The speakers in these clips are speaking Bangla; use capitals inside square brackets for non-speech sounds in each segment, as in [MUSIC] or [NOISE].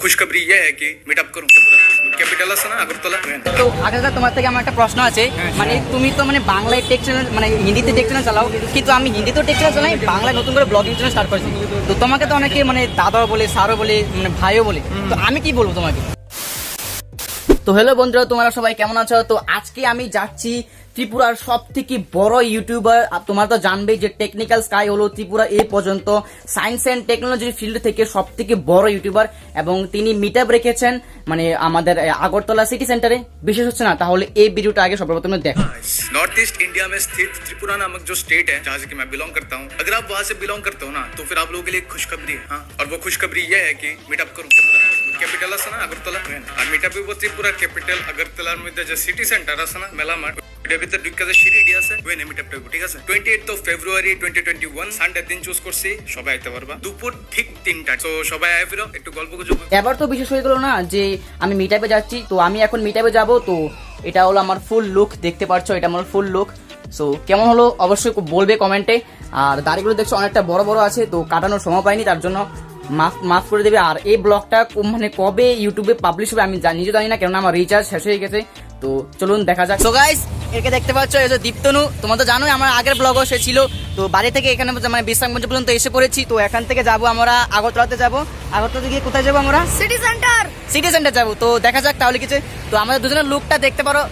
খুশখবরি ইয়ে হ্যাঁ করুন। ক্যাপিটাল আছে না আগরতলা? তো আগাগা তোমার থেকে আমার একটা প্রশ্ন আছে। হ্যাঁ, হ্যাঁ। মানে তুমি তো মানে বাংলায় টেক মানে হিন্দিতে টেক চ্যানেল চালাও। কিন্তু আমি হিন্দিতে টেক চ্যানেল চালাই বাংলায় নতুন করে ব্লগিং চ্যানেল স্টার্ট করেছি। তো তোমাকে তো অনেকে মানে দাদা বলে স্যারও বলে মানে ভাইও বলে। তো আমি কি বলব তোমাকে? তো হ্যালো বন্ধুরা তোমরা সবাই কেমন আছো তো আজকে আমি যাচ্ছি ত্রিপুরার সব থেকে বড় ইউটিউবার আর তোমরা তো জানবেই যে টেকনিক্যাল স্কাই হলো ত্রিপুরা এ পর্যন্ত সায়েন্স অ্যান্ড টেকনোলজির ফিল্ড থেকে সব থেকে বড় ইউটিউবার এবং তিনি মিট রেখেছেন মানে আমাদের আহ, আগরতলা সিটি সেন্টারে বিশেষ হচ্ছে না তাহলে এই ভিডিওটা আগে সর্বপ্রথমে দেখো नॉर्थ ईस्ट इंडिया में स्थित त्रिपुरा नामक जो स्टेट है जहाँ से कि मैं बिलोंग करता हूँ अगर आप वहाँ से बिलोंग करते हो ना तो फिर आप लोगों के लिए एक खुशखबरी है हाँ और वो खुशखबरी ये है कि मीटअप करूँ ক্যাপিটাল আছে না আগরতলা? আর মিটআপ ত্রিপুরা ক্যাপিটাল আগরতলার মধ্যে যে সিটি সেন্টার আছে না মেলা মাঠ এটার ভিতরে ঢুকে যে সিঁড়ি দিয়ে আছে ঠিক আছে? Twenty eight of February twenty twenty one Sunday দিন চুজ করছি সবাই আইতে পারবা। দুপুর ঠিক তিনটা তো সবাই আয় ফিরো একটু গল্প গুজব এবার তো বিশেষ হয়ে গেল না যে আমি মিটাপে যাচ্ছি তো আমি এখন মিটাপে যাব তো এটা হলো আমার ফুল লুক দেখতে পাচ্ছ এটা আমার ফুল লুক সো কেমন হলো? অবশ্যই বলবে কমেন্টে আর দাড়িগুলো দেখছ অনেকটা বড় বড় আছে তো কাটানোর সময় পাইনি তার জন্য মাফ মাফ করে দেবে। আর এই ব্লগটা মানে কবে ইউটিউবে পাবলিশ হবে আমি জানি নিজে জানি না কেননা আমার রিচার্জ শেষ হয়ে গেছে। তো চলুন দেখা যাক। সো গাইস একে দেখতে পাচ্ছ এই যে দীপ্তনু। তোমরা তো জানোই আমার আগের ব্লগও সে ছিল। তো বাড়ি থেকে এখানে মানে বিশ্রামগঞ্জ পর্যন্ত এসে পড়েছি। তো এখান থেকে যাব আমরা আগরতলাতে যাব। আগরতলাতে গিয়ে কোথায় যাব আমরা? সিটি সেন্টার সিটি সেন্টার যাব। তো দেখা যাক তাহলে কিছু। তো আমাদের দুজনের লুকটা দেখতে পারো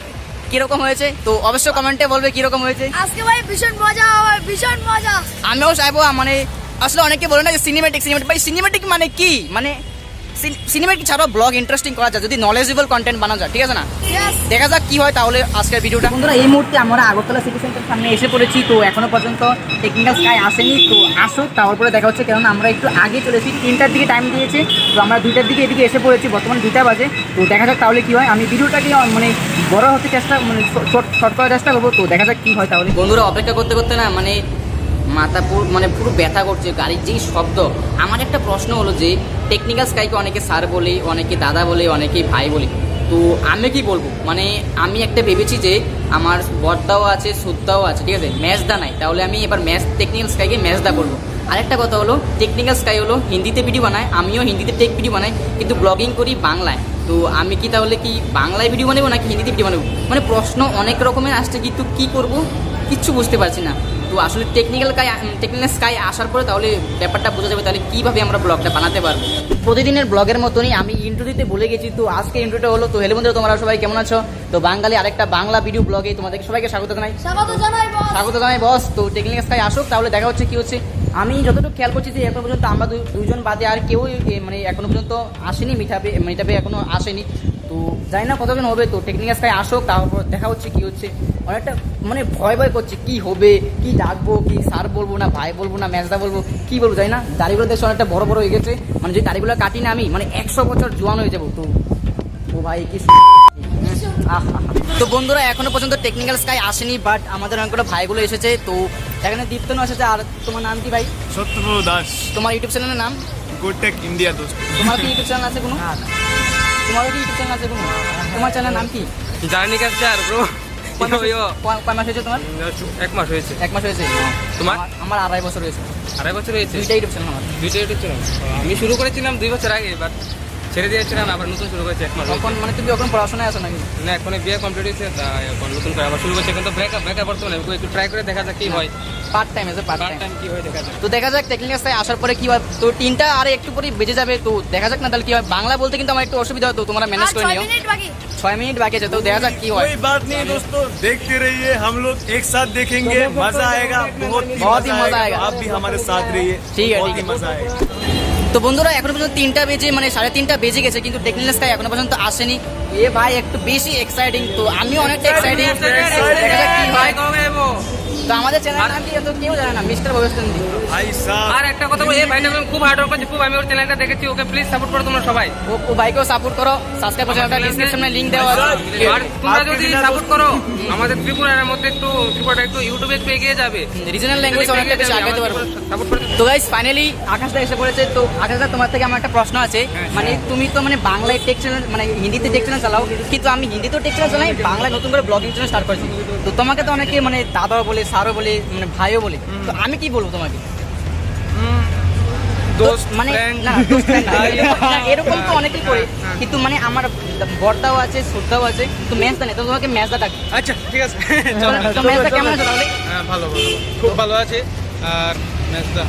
কীরকম হয়েছে। তো অবশ্যই কমেন্টে বলবে কীরকম হয়েছে। আজকে ভাই ভীষণ মজা ভীষণ মজা। আমিও চাইব মানে আসলে অনেকে বলে না যে সিনেমেটিক সিনেমেটিক ভাই সিনেমেটিক মানে কি? মানে সিনেমেটিক ছাড়াও ব্লগ ইন্টারেস্টিং করা যায় যদি নলেজেবল কন্টেন্ট বানানো যায় ঠিক আছে না. দেখা যাক কি হয় তাহলে আজকের ভিডিওটা। বন্ধুরা এই মুহূর্তে আমরা আগরতলা সিটি সেন্টার সামনে এসে পড়েছি তো এখনও পর্যন্ত টেকনিক্যাল স্কাই আসেনি তো আসুক তারপরে দেখা হচ্ছে কেননা আমরা একটু আগে চলেছি তিনটার দিকে টাইম দিয়েছে তো আমরা দুইটার দিকে এদিকে এসে পড়েছি বর্তমান দুইটা বাজে তো দেখা যাক তাহলে কি হয়। আমি ভিডিওটাকে মানে বড় হতে চেষ্টা মানে শর্ট শর্ট করার চেষ্টা করব তো দেখা যাক কি হয় তাহলে। বন্ধুরা অপেক্ষা করতে করতে না মানে মাথা পুরো মানে পুরো ব্যথা করছে, গাড়ির যেই শব্দ। আমার একটা প্রশ্ন হলো যে টেকনিক্যাল স্কাইকে অনেকে স্যার বলে, অনেকে দাদা বলে, অনেকে ভাই বলে। তো আমি কি বলব? মানে আমি একটা ভেবেছি যে, আমার বর্দাও আছে সুদ্দাও আছে, ঠিক আছে? ম্যাচদা নাই। তাহলে আমি এবার ম্যাচ টেকনিক্যাল স্কাইকে ম্যাচদা করব। আরেকটা কথা হলো টেকনিক্যাল স্কাই হলো, হিন্দিতে ভিডিও বানায়। আমিও হিন্দিতে টেক ভিডিও বানাই, কিন্তু ব্লগিং করি বাংলায়। তো আমি কি তাহলে কি বাংলায় ভিডিও বানাবো, নাকি হিন্দিতে ভিডিও বানাবো? মানে প্রশ্ন অনেক রকমের আসছে, কিন্তু কি করব? কিচ্ছু বুঝতে পারছি না। তো আসলে টেকনিক্যাল কাই টেকনিক্যাল স্কাই আসার পরে তাহলে ব্যাপারটা বোঝা যাবে তাহলে কীভাবে আমরা ব্লগটা বানাতে পারব। প্রতিদিনের ব্লগের মতনই আমি ইন্ট্রো দিতে ভুলে গেছি তো আজকে ইন্ট্রোটা হলো তো হেলে বন্ধুরা তোমরা সবাই কেমন আছো? তো বাঙালি আরেকটা বাংলা ভিডিও ব্লগে তোমাদের সবাইকে স্বাগত জানাই। স্বাগত জানাই বস স্বাগত জানাই বস তো টেকনিক্যাল স্কাই আসুক তাহলে দেখা হচ্ছে কি হচ্ছে। আমি যতটুকু খেয়াল করছি যে এখনও পর্যন্ত আমরা দুইজন বাদে আর কেউ মানে এখনও পর্যন্ত আসেনি মিঠাবে মিঠাবে এখনও আসেনি। তো জানি না কতজন হবে তো টেকনিক্যাল স্কাই আসুক তারপর দেখা হচ্ছে কি হচ্ছে। অনেকটা মানে ভয় ভয় করছে কি হবে কি ডাকবো কি স্যার বলব না ভাই বলব না ম্যাচদা বলব কি বলব জানি না। দাড়িগুলো দেখছে অনেকটা বড় বড় হয়ে গেছে মানে যে দাড়িগুলো কাটি না আমি মানে একশো বছর জোয়ান হয়ে যাব তো ও ভাই কি তো বন্ধুরা এখনও পর্যন্ত টেকনিক্যাল স্কাই আসেনি বাট আমাদের অনেকগুলো ভাইগুলো এসেছে তো এখানে দীপ্তনও এসেছে আর তোমার নাম কি ভাই? সত্যপ্রভু দাস। তোমার ইউটিউব চ্যানেলের নাম? গোটেক ইন্ডিয়া দোস্ত। তোমার কি ইউটিউব চ্যানেল আছে কোনো? তোমারও কি ইউটিউব চ্যানেল আছে কোনো তোমার চ্যানেল নাম কি? জার্নি ক্যাপচার ব্রো কয় মাস হয়েছে? তোমার? এক মাস হয়েছে। এক মাস হয়েছে? তোমার? আমার- আমার আড়াই বছর হয়েছে। আড়াই বছর হয়েছে? দুইটা ইউটিউব চ্যানেল আমার। দুইটা ইউটিউব চ্যানেল আমি শুরু করেছিলাম দুই বছর আগে বাট ছেড়ে দিয়েছিলাম আবার নতুন শুরু করেছি এক মাস তখন মানে তুমি এখন পড়াশোনায় আছো নাকি না এখন বিয়ে কমপ্লিট হয়েছে তা এখন নতুন করে আবার শুরু করছে এখন তো ব্রেকআপ ব্রেকআপ বর্তমানে একটু ট্রাই করে দেখা যাক কি হয় পার্ট টাইম আছে পার্ট পার্ট টাইম টাইম কি হয় দেখা যাক তো দেখা যাক টেকনিক্যাল স্কাই আসার পরে কি হয় তো তিনটা আর একটু পরে বেজে যাবে তো দেখা যাক না তাহলে কি হয় বাংলা বলতে কিন্তু আমার একটু অসুবিধা হয় তো তোমরা ম্যানেজ আর করে ছয় নিও মিনিট বাকি ছয় মিনিট বাকি আছে তো দেখা যাক কি হয় कोई बात नहीं दोस्तों देखते रहिए हम लोग एक साथ देखेंगे मजा आएगा बहुत ही बहुत ही मजा मजा आएगा आएगा। आप भी हमारे साथ रहिए ठीक है, बहुत ठीक ही है। मजा आएगा তো বন্ধুরা এখনও পর্যন্ত তিনটা বেজে মানে সাড়ে তিনটা বেজে গেছে কিন্তু টেকনিক্যাল স্কাই এখনও পর্যন্ত আসেনি। এ ভাই একটু বেশি এক্সাইটিং তো। আমি অনেকটা এক্সাইটিং তো আমাদের চ্যানেল নাম কি? এত কেউ জানে না। মিস্টার ভাই স্যার আর একটা কথা বলি খুব হার্ড ওয়ার্ক খুব আমি ওর চ্যানেলটা দেখেছি ওকে প্লিজ সাপোর্ট করো তোমরা সবাই। ও ভাইকেও সাপোর্ট করো। সাবস্ক্রাইব করো চ্যানেলটা ডেসক্রিপশনে লিংক দেওয়া আছে। আর তোমরা যদি সাপোর্ট করো আমাদের ত্রিপুরার মধ্যে একটু ত্রিপুরাটা একটু ইউটিউবে একটু এগিয়ে যাবে। রিজনাল ল্যাঙ্গুয়েজ অনেকটা বেশি পারবে। সাপোর্ট করো তো গাইস ফাইনালি আকাশটা এসে পড়েছে তো আকাশদা তোমার থেকে আমার একটা প্রশ্ন আছে। মানে তুমি তো মানে বাংলায় টেক চ্যানেল মানে হিন্দিতে টেক চ্যানেল চালাও কিন্তু আমি হিন্দিতেও টেক চ্যানেল চালাই বাংলায় নতুন করে ব্লগিং চ্যানেল স্টার্ট করেছি। তো তোমাকে তো অনেকে মানে দাদাও বলে স্যারও বলে মানে ভাইও বলে। তো আমি কি বলব তোমাকে? মানে [LAUGHS] না এরকম- তো হ্যাঁ, অনেকেই করে হ্যাঁ। কিন্তু মানে আমার বর্দাও আছে শ্রদ্ধাও আছে তো মেজদা নেই তো তোমাকে মেজদা ডাক। আচ্ছা ঠিক আছে। [LAUGHS] তো মেজদা কেমন আছে তাহলে? হ্যাঁ ভালো ভালো খুব ভালো আছে।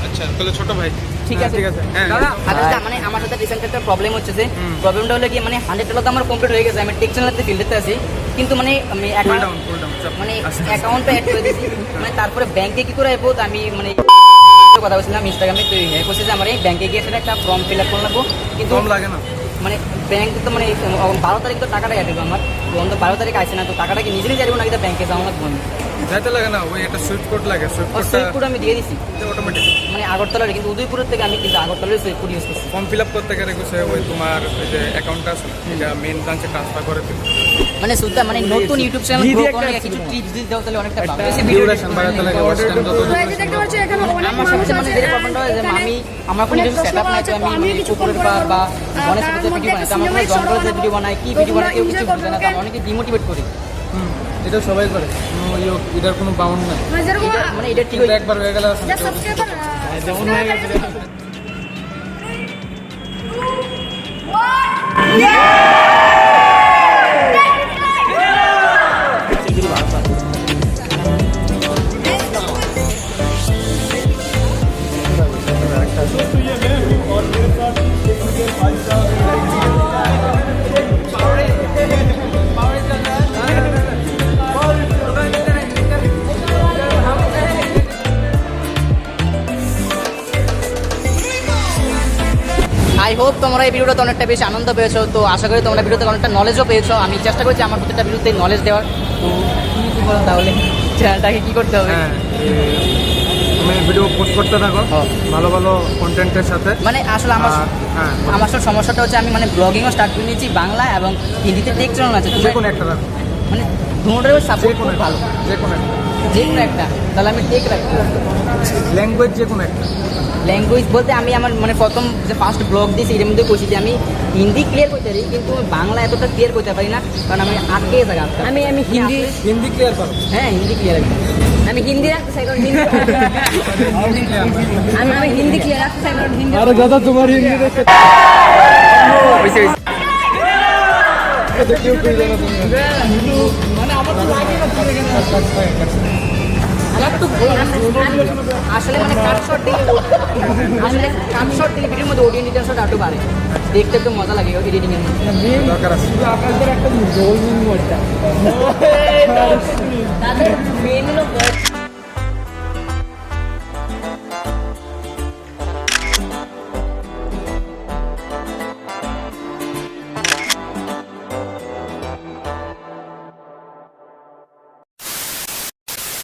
আচ্ছা তাহলে ছোট ভাই। ঠিক হ্যাঁ, আছে ঠিক আছে। হ্যাঁ। দাদা আচ্ছা মানে আমার সাথে রিসেন্ট একটা প্রবলেম হচ্ছে যে প্রবলেমটা হলো কি মানে হান্ড্রেড তো আমার কমপ্লিট হয়ে গেছে। আমি টেক চ্যানেলতে ফিল্ডেতে আছি কিন্তু মানে আমি মানে অ্যাকাউন্টটা অ্যাড করে দিয়েছি। [LAUGHS] মানে তারপরে ব্যাংকে কি করে যাব আমি মানে কথা বলছিলাম ইনস্টাগ্রামে তো হ্যাঁ করছে যে আমার এই ব্যাংকে গিয়ে সেটা একটা ফর্ম ফিল আপ করে লাগবো কিন্তু লাগে না। মানে ব্যাংক তো মানে বারো তারিখ তো টাকাটা কাটবে আমার। অন্ত বারো তারিখ আসে না তো টাকাটা কি নিজে নিজে যাব নাকি ব্যাংকে যাওয়া লাগবো যাইতে লাগে না ওই একটা সুইফট কোড লাগে সুইফট কোড আমি দিয়ে দিছি। অটোমেটিক মানে আগরতলার কিন্তু উদয়পুরের থেকে আমি কিন্তু আগরতলার সুইপ কোড ইউজ করছি। ফর্ম ফিল আপ করতে গেলে গেছে ওই তোমার ওই যে অ্যাকাউন্টটা আছে এটা মেন ব্রাঞ্চে ট্রান্সফার করে দিবে। মানে সুদ্ধা মানে নতুন ইউটিউব চ্যানেল গ্রো করার কিছু টিপস দিতে দাও তাহলে অনেকটা ভালো। বেশি ভিডিও বাড়াতে লাগে ওয়াচ টাইম যত যে দেখতে পাচ্ছি এখানে অনেক আমার মানুষ মানে আছে যেটা প্রবলেমটা হয় যে আমি আমার কোনো কিছু সেটআপ নাই তো আমি মানে কিছু পুকুরের কম বা পুজোর মধ্যে ভিডিও বানাই তো আমার জঙ্গলের ভিডিও বানাই কি ভিডিও বানাই কেউ কিছু বুঝে না তো আমি অনেকে ডিমোটিভেট করি। এটা সবাই করে। ইয়ে এটার কোনো বাউন্ড নাই। মানে এটা- মানে ঠিক কিন্তু একবার হয়ে গেলে যেমন হয়ে গেছে আই হোপ তোমরা এই ভিডিওটাতে অনেকটা বেশি আনন্দ পেয়েছ তো আশা করি তোমরা ভিডিওতে অনেকটা নলেজও পেয়েছ। আমি চেষ্টা করছি আমার প্রত্যেকটা ভিডিওতে নলেজ দেওয়ার। তো তুমি কি বলো তাহলে? চ্যানেলটাকে কি করতে হবে? হ্যাঁ তুমি ভিডিও পোস্ট করতে থাকো। হ্যাঁ। ভালো ভালো কন্টেন্টের সাথে। মানে আসলে আমার হ্যাঁ আমার আসলে সমস্যাটা হচ্ছে আমি মানে ব্লগিংও স্টার্ট করে নিয়েছি বাংলা এবং হিন্দিতে টেক চ্যানেল আছে। যে কোনো একটা মানে দুটোটারও যে সাপোর্ট খুব ভালো। যে কোনো একটা। যে একটা। তাহলে আমি টেক রাখব ল্যাঙ্গুয়েজ যে একটা। ল্যাঙ্গুয়েজ বলতে আমি আমার মানে প্রথম যে ফার্স্ট ব্লগ দিয়েছি এর মধ্যে কইছি যে আমি হিন্দি ক্লিয়ার করতে পারি কিন্তু বাংলা এতটা ক্লিয়ার করতে পারি না কারণ আমি আটকে থাকি আমি আমি মানে হিন্দি হিন্দি ক্লিয়ার করো। হ্যাঁ হিন্দি ক্লিয়ার রাখব আমি হিন্দি রাখতে চাই আমি আমি হিন্দি ক্লিয়ার রাখতে চাই কারণ হিন্দি আরে দাদা তোমার হিন্দি দেখতে মানে আমার তো লাগে না আসলে মানে কাট শট আসলে কাট শট ভিডিওর মধ্যে অডিও ডিটেলস আরও বাড়ে। দেখতে একটু মজা লাগে এডিটিং এর মধ্যে। দরকার আছে। তাদের মেন হলো voice